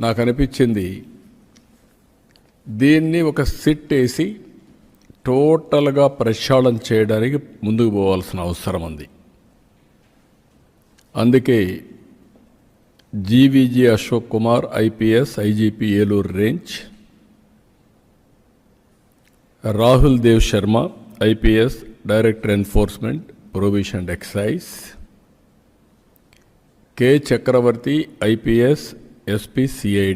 నాకు అనిపించింది దీన్ని ఒక సిట్ వేసి టోటల్గా ప్రక్షాళన చేయడానికి ముందుకు పోవాల్సిన అవసరం ఉంది. అందుకే GVG Ashok Kumar IPS IGP Eluru range Rahul Dev Sharma IPS director enforcement prohibition excise K Chakravarthi IPS SP CID